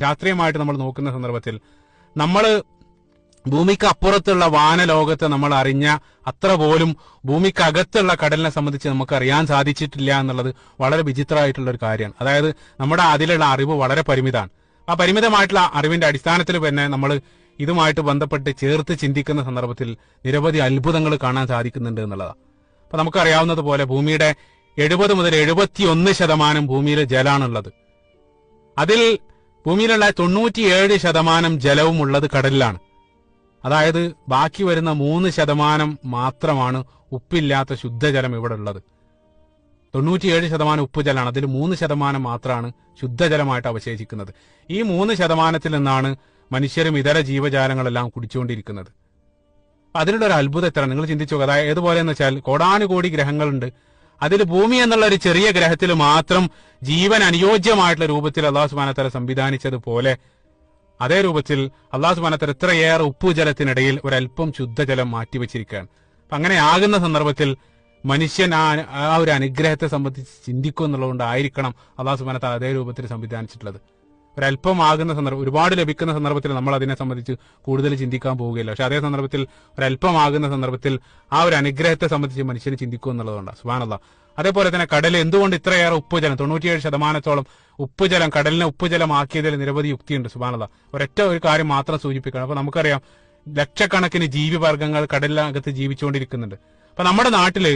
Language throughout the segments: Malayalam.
ശാസ്ത്രീയമായിട്ട് നമ്മൾ നോക്കുന്ന സന്ദർഭത്തിൽ നമ്മൾ ഭൂമിക്ക് അപ്പുറത്തുള്ള വാനലോകത്തെ നമ്മൾ അറിഞ്ഞ അത്ര പോലും ഭൂമിക്കകത്തുള്ള കടലിനെ സംബന്ധിച്ച് നമുക്ക് അറിയാൻ സാധിച്ചിട്ടില്ല എന്നുള്ളത് വളരെ വിചിത്രമായിട്ടുള്ള ഒരു കാര്യമാണ്. അതായത് നമ്മുടെ അതിലുള്ള അറിവ് വളരെ പരിമിതമാണ്. ആ പരിമിതമായിട്ടുള്ള അറിവിന്റെ അടിസ്ഥാനത്തിൽ തന്നെ നമ്മൾ ഇതുമായിട്ട് ബന്ധപ്പെട്ട് ചേർത്ത് ചിന്തിക്കുന്ന സന്ദർഭത്തിൽ നിരവധി അത്ഭുതങ്ങൾ കാണാൻ സാധിക്കുന്നുണ്ട് എന്നുള്ളതാണ്. അപ്പൊ നമുക്കറിയാവുന്നതുപോലെ ഭൂമിയുടെ എഴുപത് മുതൽ എഴുപത്തിയൊന്ന് ശതമാനം ഭൂമിയിൽ ജലാണുള്ളത്. അതിൽ ഭൂമിയിലുള്ള തൊണ്ണൂറ്റിയേഴ് ശതമാനം ജലവും ഉള്ളത് കടലിലാണ്. അതായത് ബാക്കി വരുന്ന മൂന്ന് ശതമാനം മാത്രമാണ് ഉപ്പില്ലാത്ത ശുദ്ധജലം ഇവിടെ ഉള്ളത് തൊണ്ണൂറ്റിയേഴ് ശതമാനം ഉപ്പ് ജലമാണ് അതിൽ മൂന്ന് ശതമാനം മാത്രമാണ് ശുദ്ധജലമായിട്ട് അവശേഷിക്കുന്നത്. ഈ മൂന്ന് ശതമാനത്തിൽ നിന്നാണ് മനുഷ്യരും ഇതര ജീവജാലങ്ങളെല്ലാം കുടിച്ചുകൊണ്ടിരിക്കുന്നത്. അതിലുള്ള ഒരു അത്ഭുതം എത്ര നിങ്ങൾ ചിന്തിച്ചു അതായത് ഏതുപോലെ എന്ന് വെച്ചാൽ കോടാനുകോടി ഗ്രഹങ്ങളുണ്ട്. അതിൽ ഭൂമി എന്നുള്ള ഒരു ചെറിയ ഗ്രഹത്തിൽ മാത്രം ജീവൻ അനുയോജ്യമായിട്ടുള്ള രൂപത്തിൽ അള്ളാഹു സുബാനത്തല സംവിധാനിച്ചതുപോലെ അതേ രൂപത്തിൽ അള്ളാഹു സുബാനത്തല ഇത്രയേറെ ഉപ്പു ജലത്തിനിടയിൽ ഒരല്പം ശുദ്ധജലം മാറ്റിവെച്ചിരിക്കുകയാണ്. അപ്പൊ അങ്ങനെ ആകുന്ന സന്ദർഭത്തിൽ മനുഷ്യൻ ആ ആ ഒരു അനുഗ്രഹത്തെ സംബന്ധിച്ച് ചിന്തിക്കും എന്നുള്ളതുകൊണ്ടായിരിക്കണം അള്ളാഹു സുബാനത്തല അതേ രൂപത്തിൽ സംവിധാനിച്ചിട്ടുള്ളത്. ഒരല്പം ആകുന്ന സന്ദർഭം ഒരുപാട് ലഭിക്കുന്ന സന്ദർഭത്തിൽ നമ്മൾ അതിനെ സംബന്ധിച്ച് കൂടുതൽ ചിന്തിക്കാൻ പോവുകയില്ല. പക്ഷെ അതേ സന്ദർഭത്തിൽ ഒരല്പമാകുന്ന സന്ദർഭത്തിൽ ആ ഒരു അനുഗ്രഹത്തെ സംബന്ധിച്ച് മനുഷ്യന് ചിന്തിക്കും എന്നുള്ളതുകൊണ്ടാണ് സുബാനല്ല അതേപോലെ തന്നെ കടൽ എന്തുകൊണ്ട് ഇത്രയേറെ ഉപ്പുജലം തൊണ്ണൂറ്റിയേഴ് ശതമാനത്തോളം ഉപ്പുജലം കടലിനെ ഉപ്പുജലമാക്കിയതിൽ നിരവധി യുക്തിയുണ്ട് സുബാനല്ല ഒരൊറ്റ ഒരു കാര്യം മാത്രം സൂചിപ്പിക്കണം അപ്പൊ നമുക്കറിയാം ലക്ഷക്കണക്കിന് ജീവിവർഗങ്ങൾ കടലിനകത്ത് ജീവിച്ചുകൊണ്ടിരിക്കുന്നുണ്ട്. അപ്പൊ നമ്മുടെ നാട്ടിൽ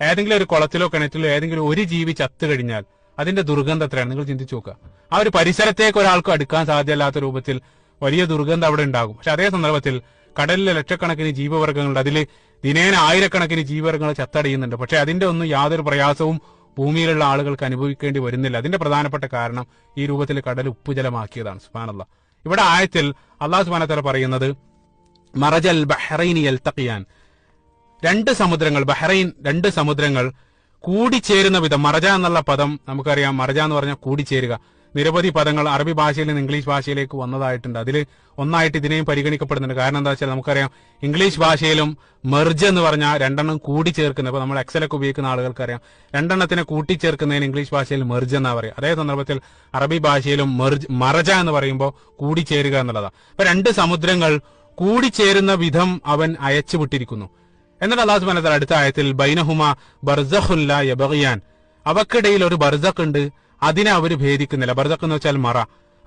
ഏതെങ്കിലും ഒരു കുളത്തിലോ കിണറ്റിലോ ഏതെങ്കിലും ഒരു ജീവി ചത്തു കഴിഞ്ഞാൽ അതിന്റെ ദുർഗന്ധം എത്രയാണ്? നിങ്ങൾ ചിന്തിച്ചു നോക്കുക. ആ ഒരു പരിസരത്തേക്ക് ഒരാൾക്ക് അടുക്കാൻ സാധ്യമല്ലാത്ത രൂപത്തിൽ വലിയ ദുർഗന്ധം അവിടെ ഉണ്ടാകും. പക്ഷെ അതേ സന്ദർഭത്തിൽ കടലിലെ ലക്ഷക്കണക്കിന് ജീവവർഗങ്ങളുണ്ട് അതിൽ ദിനേന ആയിരക്കണക്കിന് ജീവവർഗങ്ങൾ ചത്തടയുന്നുണ്ട്. പക്ഷെ അതിന്റെ ഒന്നും യാതൊരു പ്രയാസവും ഭൂമിയിലുള്ള ആളുകൾക്ക് അനുഭവിക്കേണ്ടി വരുന്നില്ല. അതിന്റെ പ്രധാനപ്പെട്ട കാരണം ഈ രൂപത്തിൽ കടൽ ഉപ്പുജലമാക്കിയതാണ്. സുബാനല്ല ഇവിടെ ആയത്തിൽ അള്ളാഹു സുബാനത്തല പറയുന്നത് മറജൽ ബഹ്റൈനി തക്കിയാൻ രണ്ട് സമുദ്രങ്ങൾ ബഹ്റൈൻ രണ്ട് സമുദ്രങ്ങൾ കൂടിച്ചേരുന്ന വിധം മറജ എന്നുള്ള പദം നമുക്കറിയാം. മറജ എന്ന് പറഞ്ഞാൽ കൂടിച്ചേരുക. നിരവധി പദങ്ങൾ അറബി ഭാഷയിൽ നിന്ന് ഇംഗ്ലീഷ് ഭാഷയിലേക്ക് വന്നതായിട്ടുണ്ട്. അതിൽ ഒന്നായിട്ട് ഇതിനെയും പരിഗണിക്കപ്പെടുന്നുണ്ട്. കാരണം എന്താ വെച്ചാൽ നമുക്കറിയാം ഇംഗ്ലീഷ് ഭാഷയിലും മെർജ് എന്ന് പറഞ്ഞാൽ രണ്ടെണ്ണം കൂടിച്ചേർക്കുന്നത് ഇപ്പൊ നമ്മൾ എക്സലൊക്കെ ഉപയോഗിക്കുന്ന ആളുകൾക്കറിയാം. രണ്ടെണ്ണത്തിനെ കൂട്ടിച്ചേർക്കുന്നതിന് ഇംഗ്ലീഷ് ഭാഷയിൽ മെർജ് എന്നാ പറയുക അതേ സന്ദർഭത്തിൽ അറബി ഭാഷയിലും മെർജ് മറജ എന്ന് പറയുമ്പോൾ കൂടിച്ചേരുക എന്നുള്ളതാണ് അപ്പൊ രണ്ട് സമുദ്രങ്ങൾ കൂടിച്ചേരുന്ന വിധം അവൻ അയച്ചു വിട്ടിരിക്കുന്നു എന്നിട്ട് അള്ളാഹു സുബാൻ അടുത്ത ആയത്തിൽ ബൈനഹുമ ബർസഖുല്ല യബിയാൻ അവക്കിടയിൽ ഒരു ബർസഖ് ഉണ്ട് അതിനെ അവർ ഭേദിക്കുന്നില്ല. ബർസഖ് എന്ന് വെച്ചാൽ മറ.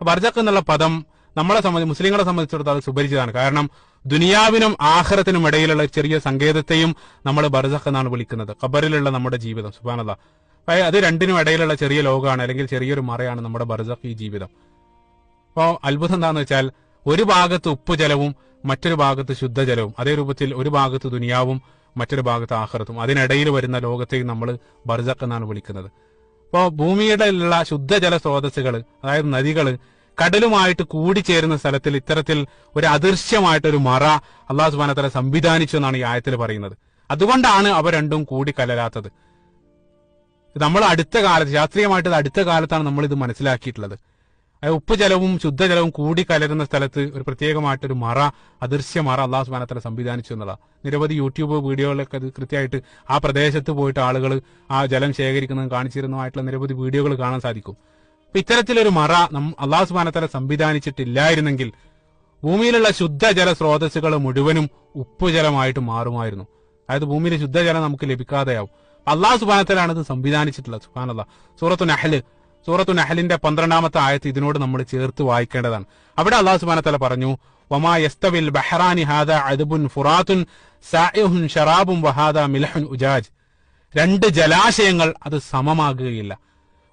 ബർസഖ് എന്നുള്ള പദം നമ്മളെ സംബന്ധിച്ച് മുസ്ലിങ്ങളെ സംബന്ധിച്ചിടത്തോളം സുപരിചിതമാണ്. കാരണം ദുനിയാവിനും ആഹ്റത്തിനും ഇടയിലുള്ള ചെറിയ സങ്കേതത്തെയും നമ്മൾ ബർസഖ് എന്നാണ് വിളിക്കുന്നത്. ഖബറിലുള്ള നമ്മുടെ ജീവിതം സുബാനല്ല അത് രണ്ടിനും ഇടയിലുള്ള ചെറിയ ലോകമാണ് അല്ലെങ്കിൽ ചെറിയൊരു മറയാണ് നമ്മുടെ ബർസഖ് ഈ ജീവിതം. അപ്പോൾ അത്ഭുതം എന്താണെന്ന് വെച്ചാൽ ഒരു ഭാഗത്ത് ഉപ്പുജലവും മറ്റൊരു ഭാഗത്ത് ശുദ്ധജലവും അതേ രൂപത്തിൽ ഒരു ഭാഗത്ത് ദുനിയാവും മറ്റൊരു ഭാഗത്ത് ആഹ്റത്തും അതിനിടയിൽ വരുന്ന ലോകത്തെയും നമ്മൾ ബർജക്ക് എന്നാണ് വിളിക്കുന്നത്. അപ്പോൾ ഭൂമിയുടെ ഉള്ള ശുദ്ധജല സ്രോതസ്സുകൾ അതായത് നദികൾ കടലുമായിട്ട് കൂടിച്ചേരുന്ന സ്ഥലത്തിൽ ഇത്തരത്തിൽ ഒരു അദൃശ്യമായിട്ടൊരു മറ അള്ളാഹു സുബാനത്തല സംവിധാനിച്ചു എന്നാണ് ഈ ആയത്തിൽ പറയുന്നത്. അതുകൊണ്ടാണ് അവ രണ്ടും കൂടി കലരാത്തത്. നമ്മൾ അടുത്ത കാലത്ത് ശാസ്ത്രീയമായിട്ട് അടുത്ത കാലത്താണ് നമ്മൾ ഇത് മനസ്സിലാക്കിയിട്ടുള്ളത്. അതായത് ഉപ്പുജലവും ശുദ്ധജലവും കൂടി കലരുന്ന സ്ഥലത്ത് ഒരു പ്രത്യേകമായിട്ടൊരു മറ അദൃശ്യ മറ അള്ളാഹു സുബാനത്തല സംവിധാനിച്ചു എന്നുള്ളതാണ് നിരവധി യൂട്യൂബ് വീഡിയോകളൊക്കെ കൃത്യമായിട്ട് ആ പ്രദേശത്ത് പോയിട്ട് ആളുകൾ ആ ജലം ശേഖരിക്കുന്നതും കാണിച്ചിരുന്നതുമായിട്ടുള്ള നിരവധി വീഡിയോകൾ കാണാൻ സാധിക്കും. അപ്പൊ ഇത്തരത്തിലൊരു മറ അള്ളാഹു സുബാനത്തല സംവിധാനിച്ചിട്ടില്ലായിരുന്നെങ്കിൽ ഭൂമിയിലുള്ള ശുദ്ധജല സ്രോതസ്സുകൾ മുഴുവനും ഉപ്പുജലമായിട്ട് മാറുമായിരുന്നു. അതായത് ഭൂമിയിലെ ശുദ്ധജലം നമുക്ക് ലഭിക്കാതെയാവും. അള്ളാഹു സുബാനത്തലാണ് ഇത് സംവിധാനിച്ചിട്ടുള്ളത് സുബാനല്ല സൂറത്തു നഹൽ സൂറത്തു നഹലിന്റെ പന്ത്രണ്ടാമത്തെ ആയത്ത് ഇതിനോട് നമ്മൾ ചേർത്ത് വായിക്കേണ്ടതാണ്. അവിടെ അള്ളാഹു സുബാനത്തല പറഞ്ഞു വമാ യസ്തവിൽ ബഹ്റാനി ഹാദ അദബുൻ ഫുറാത്തുൻ സായുഹുൻ ഷറാബും വഹാദ മിലഹുൻ ഉജാജ്. രണ്ട് ജലാശയങ്ങൾ അത് സമമാകുകയില്ല.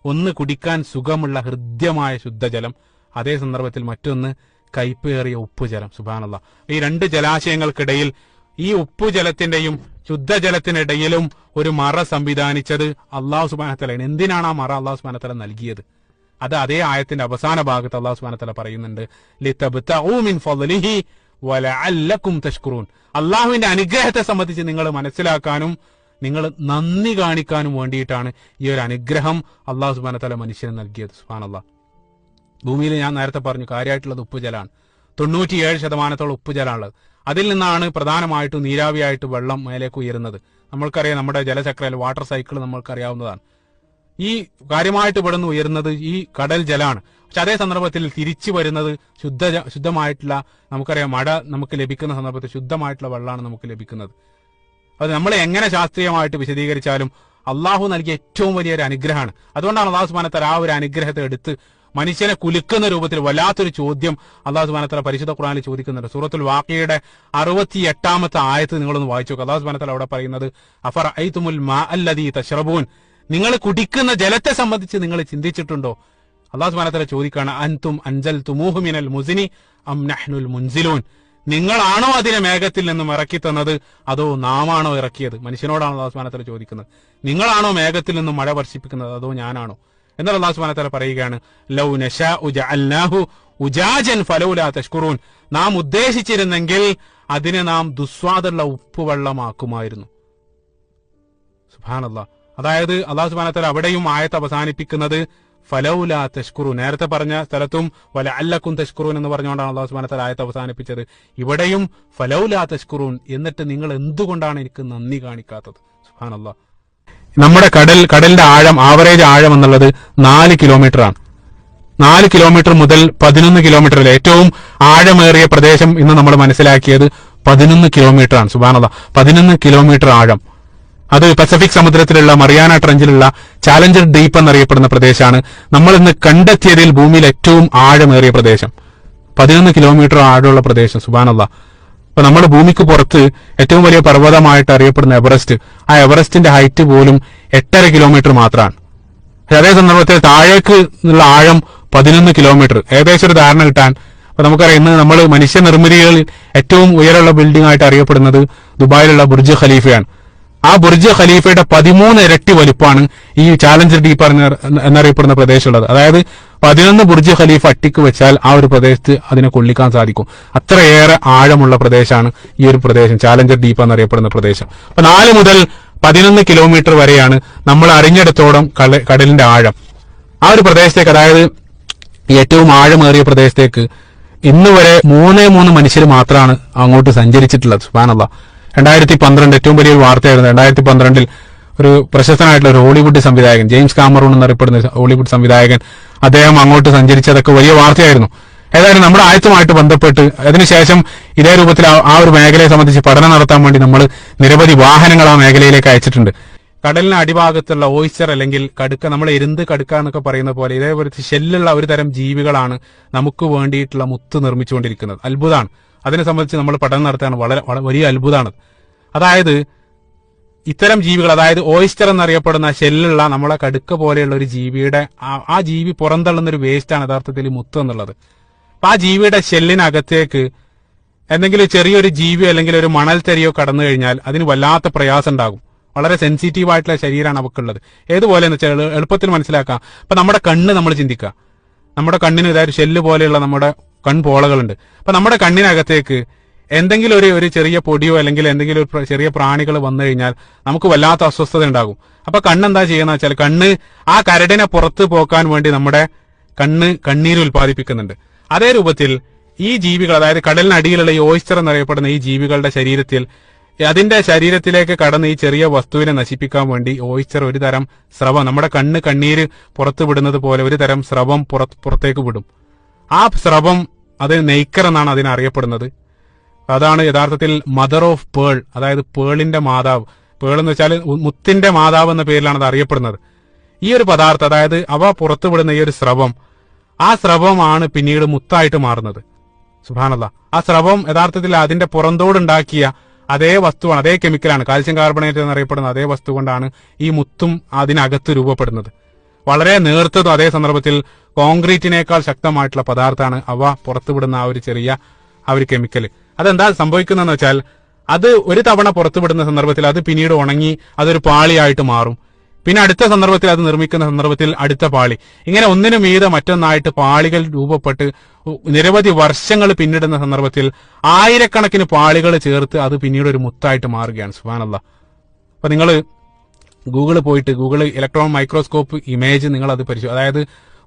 ഒന്ന് കുടിക്കാൻ സുഖമുള്ള ഹൃദ്യമായ ശുദ്ധജലം അതേ സന്ദർഭത്തിൽ മറ്റൊന്ന് കയ്പേറിയ ഉപ്പുജലം സുബാനല്ല ഈ രണ്ട് ജലാശയങ്ങൾക്കിടയിൽ ഈ ഉപ്പുജലത്തിന്റെയും ശുദ്ധജലത്തിനിടയിലും ഒരു മറ സംവിധാനിച്ചത് അള്ളാഹു സുബാനത്തല എന്തിനാണ് ആ മറ അള്ളാഹു സുബാനത്തല നൽകിയത്? അത് അതേ ആയത്തിന്റെ അവസാന ഭാഗത്ത് അള്ളാഹു സുബാനത്തല പറയുന്നുണ്ട് "ലിതബ്തഗൂ മിൻ ഫദ്ലിഹി വലഅല്ലക്കും തഷ്കുറൂൻ അള്ളാഹുവിന്റെ അനുഗ്രഹത്തെ സംബന്ധിച്ച് നിങ്ങൾ മനസ്സിലാക്കാനും നിങ്ങൾ നന്ദി കാണിക്കാനും വേണ്ടിയിട്ടാണ് ഈ ഒരു അനുഗ്രഹം അള്ളാഹു സുബാന തല മനുഷ്യന് നൽകിയത്. സുബാനല്ല ഭൂമിയിൽ ഞാൻ നേരത്തെ പറഞ്ഞു കാര്യമായിട്ടുള്ളത് ഉപ്പുജലാണ്. തൊണ്ണൂറ്റിയേഴ് ശതമാനത്തോളം ഉപ്പുജലമാണുള്ളത് അതിൽ നിന്നാണ് പ്രധാനമായിട്ടും നീരാവിയായിട്ട് വെള്ളം മേലേക്ക് ഉയരുന്നത്. നമ്മൾക്കറിയാം നമ്മുടെ ജലചക്രയിൽ വാട്ടർ സൈക്കിൾ നമ്മൾക്കറിയാവുന്നതാണ് ഈ കാര്യമായിട്ട് പെടുന്ന ഉയരുന്നത് ഈ കടൽ ജലമാണ് പക്ഷെ അതേ സന്ദർഭത്തിൽ തിരിച്ചു വരുന്നത് ശുദ്ധ ശുദ്ധമായിട്ടുള്ള നമുക്കറിയാം മഴ നമുക്ക് ലഭിക്കുന്ന സന്ദർഭത്തിൽ ശുദ്ധമായിട്ടുള്ള വെള്ളമാണ് നമുക്ക് ലഭിക്കുന്നത്. അത് നമ്മൾ എങ്ങനെ ശാസ്ത്രീയമായിട്ട് വിശദീകരിച്ചാലും അള്ളാഹു നൽകിയ ഏറ്റവും വലിയൊരു അനുഗ്രഹമാണ്. അതുകൊണ്ടാണ് അള്ളാഹു സുബാനത്തല ആ ഒരു അനുഗ്രഹത്തെ എടുത്ത് മനുഷ്യനെ കുലുക്കുന്ന രൂപത്തിൽ വല്ലാത്തൊരു ചോദ്യം അള്ളാഹു സുബാനത്തല പരിശുദ്ധ ഖുറാനിൽ ചോദിക്കുന്നുണ്ട്. സൂറത്തുൽ വാക്കിയുടെ അറുപത്തി എട്ടാമത്തെ ആയത്ത് നിങ്ങളൊന്ന് വായിച്ചു അള്ളാഹു സുബാനത്തല അവിടെ പറയുന്നത് അഫർ ഐത്തുമുൽ മാ അല്ലദീ തഷ്റബൂൻ നിങ്ങൾ കുടിക്കുന്ന ജലത്തെ സംബന്ധിച്ച് നിങ്ങൾ ചിന്തിച്ചിട്ടുണ്ടോ? അള്ളാഹു സുബാനത്തല ചോദിക്കാണ് അൻതും അൻജൽ തുമൂഹു മിനൽ മുസിനി അം നഹ്നുൽ മുൻസിലൂൻ? നിങ്ങളാണോ അതിനെ മേഘത്തിൽ നിന്നും ഇറക്കി തന്നത്? അതോ നാമാണോ ഇറക്കിയത്? മനുഷ്യനോടാണ് അള്ളാഹു സുബാനത്തല ചോദിക്കുന്നത്. നിങ്ങളാണോ മേഘത്തിൽ നിന്നും മഴ വർഷിപ്പിക്കുന്നത്? അതോ ഞാനാണോ? എന്നാൽ അള്ളാഹു സുബാനത്തല പറയുകയാണ് ലൗ നശാ ഉജഅൽനാഹു ഉജാജൻ ഫലൗലാ തഷ്കുറൂൻ നാം ഉദ്ദേശിച്ചിരുന്നെങ്കിൽ അതിനെ നാം ദുസ്വാദുള്ള ഉപ്പുവെള്ളമാക്കുമായിരുന്നു. സുബാനല്ല അതായത് അള്ളാഹു സുബാനത്തല അവിടെയും ആയത്ത് അവസാനിപ്പിക്കുന്നത് ഫലൗല തഷ്കുറു നേരത്തെ പറഞ്ഞ സ്ഥലത്തും വല അല്ലക്കും തഷ്കുറൂൻ എന്ന് പറഞ്ഞുകൊണ്ടാണ് അള്ളാഹു സുബാനത്തല ആയത്ത് അവസാനിപ്പിച്ചത്. ഇവിടെയും ഫലൗല തഷ്കുറൂൻ എന്നിട്ട് നിങ്ങൾ എന്തുകൊണ്ടാണ് എനിക്ക് നന്ദി കാണിക്കാത്തത്? സുബാനല്ലാ നമ്മുടെ കടൽ കടലിന്റെ ആഴം ആവറേജ് ആഴം എന്നുള്ളത് നാല് കിലോമീറ്റർ ആണ്. നാല് കിലോമീറ്റർ മുതൽ പതിനൊന്ന് കിലോമീറ്ററിൽ ഏറ്റവും ആഴമേറിയ പ്രദേശം ഇന്ന് നമ്മൾ മനസ്സിലാക്കിയത് പതിനൊന്ന് കിലോമീറ്റർ ആണ്. സുബാനത പതിനൊന്ന് കിലോമീറ്റർ ആഴം. അത് പസഫിക് സമുദ്രത്തിലുള്ള മറിയാന ട്രഞ്ചിലുള്ള ചാലഞ്ചർ ഡീപ്പ് എന്നറിയപ്പെടുന്ന പ്രദേശമാണ്. നമ്മൾ ഇന്ന് കണ്ടെത്തിയതിൽ ഭൂമിയിൽ ഏറ്റവും ആഴമേറിയ പ്രദേശം. പതിനൊന്ന് കിലോമീറ്റർ ആഴമുള്ള പ്രദേശം. സുബാനല്ല അപ്പൊ നമ്മുടെ ഭൂമിക്ക് പുറത്ത് ഏറ്റവും വലിയ പർവതമായിട്ട് അറിയപ്പെടുന്ന എവറസ്റ്റ് ആ എവറസ്റ്റിന്റെ ഹൈറ്റ് പോലും എട്ടര കിലോമീറ്റർ മാത്രമാണ്. അതേ സന്ദർഭത്തിൽ താഴേക്ക് ഉള്ള ആഴം പതിനൊന്ന് കിലോമീറ്റർ. ഏകദേശം ഒരു ധാരണ കിട്ടാൻ അപ്പൊ നമുക്കറിയാം ഇന്ന് നമ്മൾ മനുഷ്യ നിർമ്മിതികളിൽ ഏറ്റവും ഉയരമുള്ള ബിൽഡിംഗ് ആയിട്ട് അറിയപ്പെടുന്നത് ദുബായിലുള്ള ബുർജ് ഖലീഫയാണ്. ആ ബുർജ് ഖലീഫയുടെ പതിമൂന്ന് ഇരട്ടി വലുപ്പാണ് ഈ ചാലഞ്ചർ ഡീപ്പ് എന്നറിയപ്പെടുന്ന പ്രദേശമുള്ളത്. അതായത് പതിനൊന്ന് ബുർജ് ഖലീഫ അട്ടിക്ക് വെച്ചാൽ ആ ഒരു പ്രദേശത്ത് അതിനെ കൊള്ളിക്കാൻ സാധിക്കും. അത്രയേറെ ആഴമുള്ള പ്രദേശമാണ് ഈ ഒരു പ്രദേശം. ചാലഞ്ചർ ഡീപ്പ് എന്നറിയപ്പെടുന്ന പ്രദേശം. അപ്പൊ നാല് മുതൽ പതിനൊന്ന് കിലോമീറ്റർ വരെയാണ് നമ്മൾ അറിഞ്ഞിടത്തോളം കട- കടലിന്റെ ആഴം. ആ ഒരു പ്രദേശത്തേക്ക് അതായത് ഏറ്റവും ആഴമേറിയ പ്രദേശത്തേക്ക് ഇന്ന് വരെ മൂന്നേ മൂന്ന് മനുഷ്യർ മാത്രമാണ് അങ്ങോട്ട് സഞ്ചരിച്ചിട്ടുള്ളത്. സുബാനല്ല രണ്ടായിരത്തി പന്ത്രണ്ട് ഏറ്റവും വലിയൊരു വാർത്തയായിരുന്നു. രണ്ടായിരത്തി പന്ത്രണ്ടിൽ ഒരു പ്രശസ്തനായിട്ടുള്ള ഒരു ഹോളിവുഡ് സംവിധായകൻ ജെയിംസ് കാമറൂൺ എന്നറിയപ്പെടുന്ന ഹോളിവുഡ് സംവിധായകൻ അദ്ദേഹം അങ്ങോട്ട് സഞ്ചരിച്ചതൊക്കെ വലിയ വാർത്തയായിരുന്നു. ഏതായാലും നമ്മുടെ ആയത്തുമായിട്ട് ബന്ധപ്പെട്ട് അതിനുശേഷം ഇതേ രൂപത്തിൽ ആ- ഒരു മേഖലയെ സംബന്ധിച്ച് പഠനം നടത്താൻ വേണ്ടി നമ്മൾ നിരവധി വാഹനങ്ങൾ ആ മേഖലയിലേക്ക് അയച്ചിട്ടുണ്ട്. കടലിന് അടിഭാഗത്തുള്ള ഓയിസ്റ്റർ അല്ലെങ്കിൽ കടുക്ക നമ്മൾ എരുന്ത് കടുക്ക എന്നൊക്കെ പറയുന്ന പോലെ ഇതേപോലെ ഷെല്ലുള്ള ഒരു തരം ജീവികളാണ് നമുക്ക് വേണ്ടിയിട്ടുള്ള മുത്ത് നിർമ്മിച്ചുകൊണ്ടിരിക്കുന്നത്. അത്ഭുതമാണ് അതിനെ സംബന്ധിച്ച് നമ്മൾ പഠനം നടത്താൻ വളരെ വലിയ അത്ഭുതമാണ് അതായത് ഇത്തരം ജീവികൾ അതായത് ഓയിസ്റ്റർ എന്നറിയപ്പെടുന്ന ഷെല്ലുള്ള നമ്മളെ കടുക്ക പോലെയുള്ള ഒരു ജീവിയുടെ ആ- ജീവി പുറന്തള്ളുന്ന ഒരു വേസ്റ്റാണ് യഥാർത്ഥത്തിൽ മുത്ത് എന്നുള്ളത്. അപ്പൊ ആ ജീവിയുടെ ഷെല്ലിനകത്തേക്ക് എന്തെങ്കിലും ചെറിയൊരു ജീവിയോ അല്ലെങ്കിൽ ഒരു മണൽ തരിയോ കടന്നു കഴിഞ്ഞാൽ അതിന് വല്ലാത്ത പ്രയാസം ഉണ്ടാകും. വളരെ സെൻസിറ്റീവ് ആയിട്ടുള്ള ശരീരമാണ് അവക്കുള്ളത്. ഏതുപോലെ എന്ന് വെച്ചാൽ എളു- എളുപ്പത്തിൽ മനസ്സിലാക്കാം. അപ്പൊ നമ്മുടെ കണ്ണ് നമ്മൾ ചിന്തിക്കുക. നമ്മുടെ കണ്ണിന് ഇതായ ഷെല്ല് പോലെയുള്ള നമ്മുടെ കൺപോളകളുണ്ട്. അപ്പൊ നമ്മുടെ കണ്ണിനകത്തേക്ക് എന്തെങ്കിലും ഒരു ഒരു ചെറിയ പൊടിയോ അല്ലെങ്കിൽ എന്തെങ്കിലും ഒരു ചെറിയ പ്രാണികൾ വന്നു കഴിഞ്ഞാൽ നമുക്ക് വല്ലാത്ത അസ്വസ്ഥത ഉണ്ടാകും. അപ്പൊ കണ്ണെന്താ ചെയ്യുന്ന വെച്ചാൽ കണ്ണ് ആ കരടിനെ പുറത്ത് പോക്കാൻ വേണ്ടി നമ്മുടെ കണ്ണ് കണ്ണീര് ഉൽപ്പാദിപ്പിക്കുന്നുണ്ട്. അതേ രൂപത്തിൽ ഈ ജീവികൾ അതായത് കടലിനടിയിലുള്ള ഈ ഓയിസ്റ്റർ എന്നറിയപ്പെടുന്ന ഈ ജീവികളുടെ ശരീരത്തിൽ അതിന്റെ ശരീരത്തിലേക്ക് കടന്ന് ഈ ചെറിയ വസ്തുവിനെ നശിപ്പിക്കാൻ വേണ്ടി ഓയിസ്റ്റർ ഒരു തരം സ്രവം നമ്മുടെ കണ്ണ് കണ്ണീര് പുറത്തു വിടുന്നത് പോലെ ഒരു തരം സ്രവം പുറത്തേക്ക് വിടും. ആ സ്രവം അത് നെയ്ക്കർ എന്നാണ് അതിനെ അറിയപ്പെടുന്നത് അതാണ് യഥാർത്ഥത്തിൽ മദർ ഓഫ് പേൾ അതായത് പേളിന്റെ മാതാവ്. പേൾ എന്ന് വെച്ചാൽ മുത്തിന്റെ മാതാവ് എന്ന പേരിലാണ് അത് അറിയപ്പെടുന്നത്. ഈ ഒരു പദാർത്ഥം അതായത് അവ പുറത്തുവിടുന്ന ഈ ഒരു സ്രവം ആ സ്രവമാണ് പിന്നീട് മുത്തായിട്ട് മാറുന്നത്. സുഹാനല്ല ആ സ്രവം യഥാർത്ഥത്തിൽ അതിന്റെ പുറന്തോടുണ്ടാക്കിയ അതേ വസ്തുവാണ് അതേ കെമിക്കലാണ് കാൽസ്യം കാർബണേറ്റ് എന്നറിയപ്പെടുന്ന അതേ വസ്തു കൊണ്ടാണ് ഈ മുത്തും അതിനകത്ത് രൂപപ്പെടുന്നത്. വളരെ നേർത്തതും അതേ സന്ദർഭത്തിൽ കോൺക്രീറ്റിനേക്കാൾ ശക്തമായിട്ടുള്ള പദാർത്ഥമാണ് അവ പുറത്തുവിടുന്ന ആ ഒരു ചെറിയ ആ ഒരു കെമിക്കൽ അതെന്താ സംഭവിക്കുന്നതെന്ന് വെച്ചാൽ അത് ഒരു തവണ പുറത്തുവിടുന്ന സന്ദർഭത്തിൽ അത് പിന്നീട് ഉണങ്ങി അതൊരു പാളിയായിട്ട് മാറും. പിന്നെ അടുത്ത സന്ദർഭത്തിൽ അത് നിർമ്മിക്കുന്ന സന്ദർഭത്തിൽ അടുത്ത പാളി. ഇങ്ങനെ ഒന്നിനു മീതെ മറ്റൊന്നായിട്ട് പാളികൾ രൂപപ്പെട്ട് നിരവധി വർഷങ്ങൾ പിന്നിടുന്ന സന്ദർഭത്തിൽ ആയിരക്കണക്കിന് പാളികൾ ചേർത്ത് അത് പിന്നീട് ഒരു മുത്തായിട്ട് മാറുകയാണ്. സുഹാനല്ല അപ്പൊ നിങ്ങൾ ഗൂഗിൾ പോയിട്ട് ഗൂഗിൾ ഇലക്ട്രോൺ മൈക്രോസ്കോപ്പ് ഇമേജ് നിങ്ങൾ അത് പരിശോ അതായത്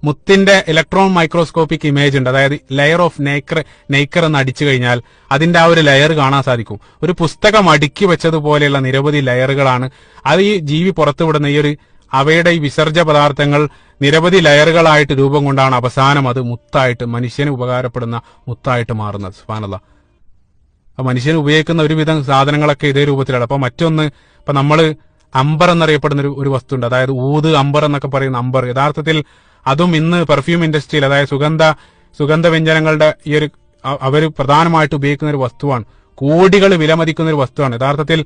മുത്തിന്റെ ഇലക്ട്രോൺ മൈക്രോസ്കോപ്പിക് ഇമേജ് ഉണ്ട്. അതായത് ലെയർ ഓഫ് നെയ്ക്കർ നെയ്ക്കർ എന്ന് അടിച്ചു കഴിഞ്ഞാൽ അതിന്റെ ആ ഒരു ലെയർ കാണാൻ സാധിക്കും. ഒരു പുസ്തകം അടുക്കി വെച്ചതുപോലെയുള്ള നിരവധി ലെയറുകളാണ് അത് ഈ ജീവി പുറത്തുവിടുന്ന ഈ ഒരു അവയുടെ ഈ വിസർജ പദാർത്ഥങ്ങൾ നിരവധി ലെയറുകളായിട്ട് രൂപം കൊണ്ടാണ് അവസാനം അത് മുത്തായിട്ട് മനുഷ്യന് ഉപകാരപ്പെടുന്ന മുത്തായിട്ട് മാറുന്നത്. സുബാനല്ല അപ്പൊ മനുഷ്യൻ ഉപയോഗിക്കുന്ന ഒരുവിധം സാധനങ്ങളൊക്കെ ഇതേ രൂപത്തിലാണ്. അപ്പൊ മറ്റൊന്ന് ഇപ്പൊ നമ്മൾ അമ്പർ എന്നറിയപ്പെടുന്ന ഒരു ഒരു വസ്തുണ്ട്. അതായത് ഊത് അമ്പർ എന്നൊക്കെ പറയുന്ന അമ്പർ. യഥാർത്ഥത്തിൽ അതും ഇന്ന് പെർഫ്യൂം ഇൻഡസ്ട്രിയിൽ അതായത് സുഗന്ധ സുഗന്ധ വ്യഞ്ജനങ്ങളുടെ ഈ ഒരു അവർ പ്രധാനമായിട്ട് ഉപയോഗിക്കുന്ന ഒരു വസ്തുവാണ്. കോടികൾ വിലമതിക്കുന്ന ഒരു വസ്തുവാണ്. യഥാർത്ഥത്തിൽ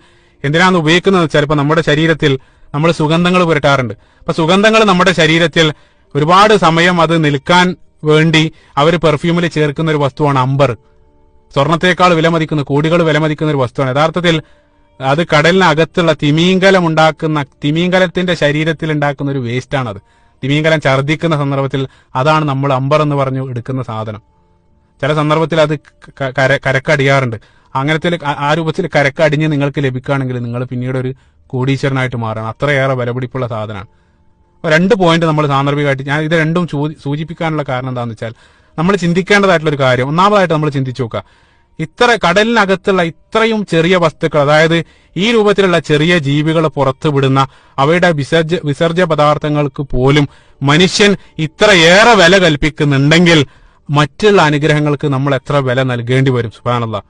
എന്തിനാണ് ഉപയോഗിക്കുന്നത്? ചിലപ്പോൾ നമ്മുടെ ശരീരത്തിൽ നമ്മൾ സുഗന്ധങ്ങൾ പുരട്ടാറുണ്ട്. അപ്പൊ സുഗന്ധങ്ങൾ നമ്മുടെ ശരീരത്തിൽ ഒരുപാട് സമയം അത് നിൽക്കാൻ വേണ്ടി അവർ പെർഫ്യൂമിൽ ചേർക്കുന്ന ഒരു വസ്തുവാണ് അമ്പർ സ്വർണത്തേക്കാൾ വിലമതിക്കുന്ന കോടികൾ വിലമതിക്കുന്ന ഒരു വസ്തുവാണ്. യഥാർത്ഥത്തിൽ അത് കടലിനകത്തുള്ള തിമീങ്കലം ഉണ്ടാക്കുന്ന തിമീങ്കലത്തിന്റെ ശരീരത്തിൽ ഉണ്ടാക്കുന്ന ഒരു വേസ്റ്റ് തിമീങ്കലം ഛർദ്ദിക്കുന്ന സന്ദർഭത്തിൽ അതാണ് നമ്മൾ അമ്പർ എന്ന് പറഞ്ഞു എടുക്കുന്ന സാധനം. ചില സന്ദർഭത്തിൽ അത് കര കരക്കടിയാറുണ്ട്. അങ്ങനത്തെ ആ- രൂപത്തിൽ കരക്കടിഞ്ഞ് നിങ്ങൾക്ക് ലഭിക്കുകയാണെങ്കിൽ നിങ്ങൾ പിന്നീട് ഒരു കോടീശ്വരനായിട്ട് മാറണം. അത്രയേറെ വിലപിടിപ്പുള്ള സാധനമാണ്. രണ്ട് പോയിന്റ് നമ്മൾ സാന്ദർഭികമായിട്ട് ഞാൻ ഇത് രണ്ടും സൂചിപ്പിക്കാനുള്ള കാരണം എന്താണെന്ന് വെച്ചാൽ നമ്മൾ ചിന്തിക്കേണ്ടതായിട്ടുള്ള ഒരു കാര്യം. ഒന്നാമതായിട്ട് നമ്മൾ ചിന്തിച്ചു നോക്കുക. ഇത്ര കടലിനകത്തുള്ള ഇത്രയും ചെറിയ വസ്തുക്കൾ അതായത് ഈ രൂപത്തിലുള്ള ചെറിയ ജീവികൾ പുറത്തുവിടുന്ന അവയുടെ വിസർജ വിസർജ്യ പദാർത്ഥങ്ങൾക്ക് പോലും മനുഷ്യൻ ഇത്രയേറെ വില കൽപ്പിക്കുന്നുണ്ടെങ്കിൽ മറ്റുള്ള അനുഗ്രഹങ്ങൾക്ക് നമ്മൾ എത്ര വില നൽകേണ്ടി വരും സുബാനല്ല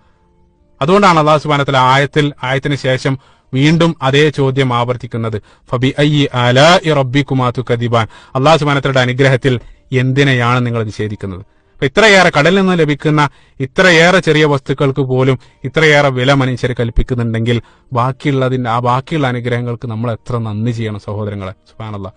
അതുകൊണ്ടാണ് അള്ളാഹു സുബാനത്തിലെ ആയത്തിൽ ആയത്തിന് ശേഷം വീണ്ടും അതേ ചോദ്യം ആവർത്തിക്കുന്നത്. ഫബി അയ്യി അലാ റബ്ബിക്കുമാതു കദിബാൻ അള്ളാഹു സുബാനത്തിയുടെ അനുഗ്രഹത്തിൽ എന്തിനെയാണ് നിങ്ങൾ നിഷേധിക്കുന്നത്? ഇത്രയേറെ കടലിൽ നിന്ന് ലഭിക്കുന്ന ഇത്രയേറെ ചെറിയ വസ്തുക്കൾക്ക് പോലും ഇത്രയേറെ വില മനുഷ്യർ കൽപ്പിക്കുന്നുണ്ടെങ്കിൽ ബാക്കിയുള്ളതിന്റെ ആ ബാക്കിയുള്ള അനുഗ്രഹങ്ങൾക്ക് നമ്മൾ എത്ര നന്ദി ചെയ്യണം സഹോദരങ്ങളെ. സുബാനല്ല